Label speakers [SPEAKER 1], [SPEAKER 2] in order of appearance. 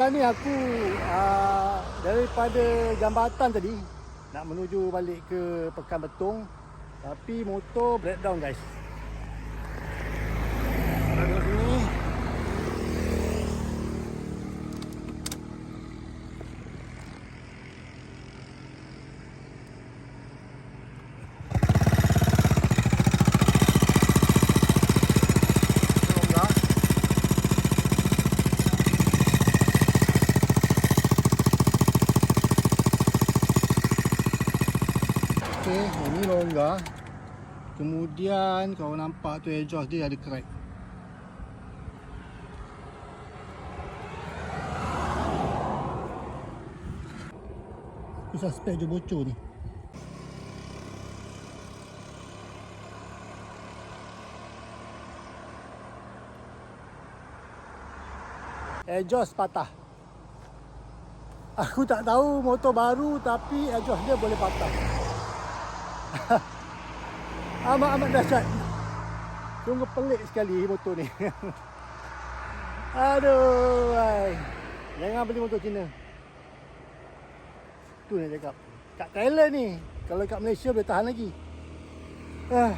[SPEAKER 1] Sekarang ni aku uh, daripada jambatan tadi nak menuju balik ke Pekan Betung tapi motor breakdown guys. Okey, ini longgar. Kemudian kau nampak tu exhaust dia ada crack. Aku suspect dia bocor ni. Exhaust patah. Aku tak tahu motor baru tapi exhaust dia boleh patah. Amat-amat dahsyat. Sungguh pelik sekali motor ni. Aduh. Ay. Jangan beli motor Cina. Tu nak cakap. Kat Thailand ni. Kalau kat Malaysia boleh tahan lagi. Ah.